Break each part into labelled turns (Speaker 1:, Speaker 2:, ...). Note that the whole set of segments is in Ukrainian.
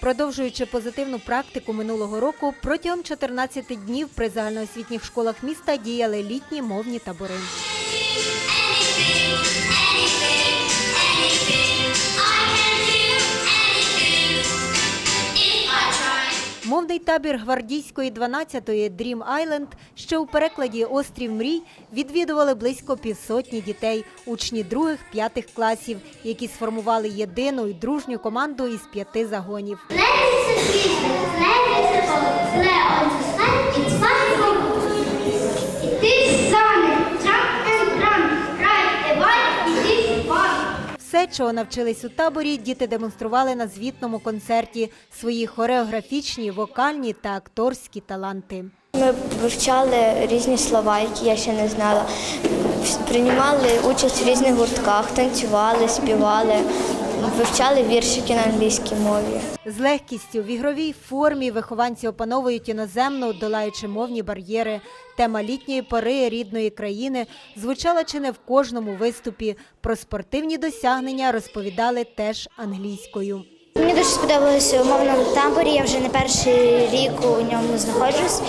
Speaker 1: Продовжуючи позитивну практику минулого року, протягом 14 днів при загальноосвітніх школах міста діяли літні мовні табори. Мовний табір гвардійської 12-ї Дрім Айленд, що у перекладі Острів мрій, відвідували близько півсотні дітей, учні других-п'ятих класів, які сформували єдину і дружню команду із п'яти загонів.
Speaker 2: Let is a
Speaker 1: Все, чого навчились у таборі, діти демонстрували на звітному концерті свої хореографічні, вокальні та акторські таланти.
Speaker 3: Ми вивчали різні слова, які я ще не знала. Приймали участь в різних гуртках, танцювали, співали, вивчали віршики на англійській мові.
Speaker 1: З легкістю в ігровій формі вихованці опановують іноземну, долаючи мовні бар'єри. Тема літньої пори рідної країни звучала чи не в кожному виступі. Про спортивні досягнення розповідали теж англійською.
Speaker 3: Мені дуже сподобалося у мовному таборі. Я вже не перший рік у ньому знаходжусь.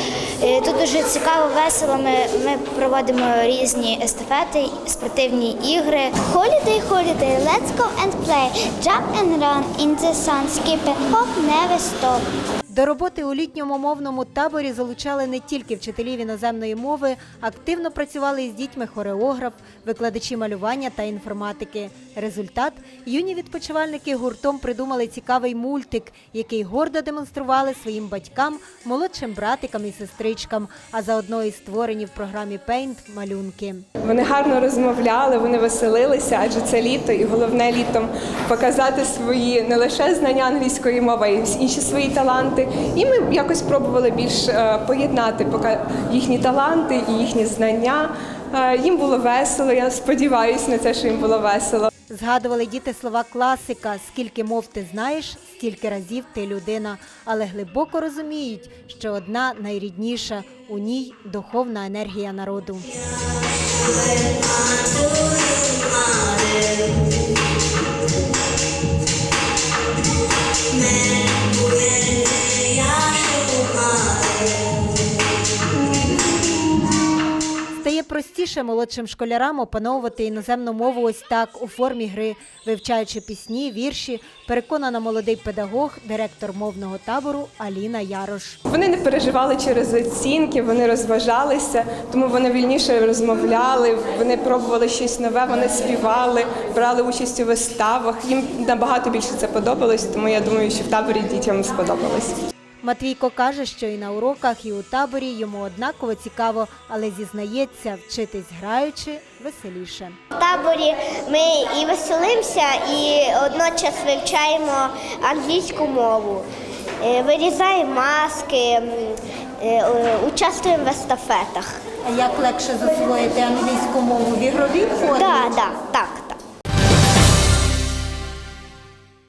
Speaker 3: Е, Тут дуже цікаво, весело. Ми, ми проводимо різні естафети, спортивні ігри.
Speaker 2: Holiday, holiday, let's go and play. Jump and run in the sun, skip and hop, never stop.
Speaker 1: До роботи у літньому мовному таборі залучали не тільки вчителів іноземної мови, активно працювали із дітьми хореограф, викладачі малювання та інформатики. Результат юні відпочивальники гуртом придумали цікавий мультик, який гордо демонстрували своїм батькам, молодшим братикам і сестричкам, а заодно і створені в програмі Paint малюнки.
Speaker 4: Вони гарно розмовляли, вони веселилися, адже це літо, і головне літом показати свої не лише знання англійської мови, а й інші свої таланти. І ми якось пробували більш е, поєднати їхні таланти і їхні знання. Е, Їм було весело. Я сподіваюся на це, що їм було весело.
Speaker 1: Згадували діти слова класика: скільки мов ти знаєш, стільки разів ти людина, але глибоко розуміють, що одна найрідніша у ній духовна енергія народу. Стає простіше молодшим школярам опановувати іноземну мову ось так у формі гри, вивчаючи пісні, вірші. Переконана молодий педагог, директор мовного табору Аліна Ярош.
Speaker 4: Вони не переживали через оцінки, вони розважалися, тому вони вільніше розмовляли, вони пробували щось нове, вони співали, брали участь у виставах. Їм набагато більше це подобалось, тому я думаю, що в таборі дітям сподобалось.
Speaker 1: Матвійко каже, що і на уроках, і у таборі йому однаково цікаво, але зізнається, вчитись граючи веселіше.
Speaker 2: В таборі ми і веселимося, і одночас вивчаємо англійську мову, Е, вирізаємо маски, е, е, участвуємо в естафетах.
Speaker 1: А Як легше засвоїти англійську мову в ігровій формі?
Speaker 2: Так, так, так.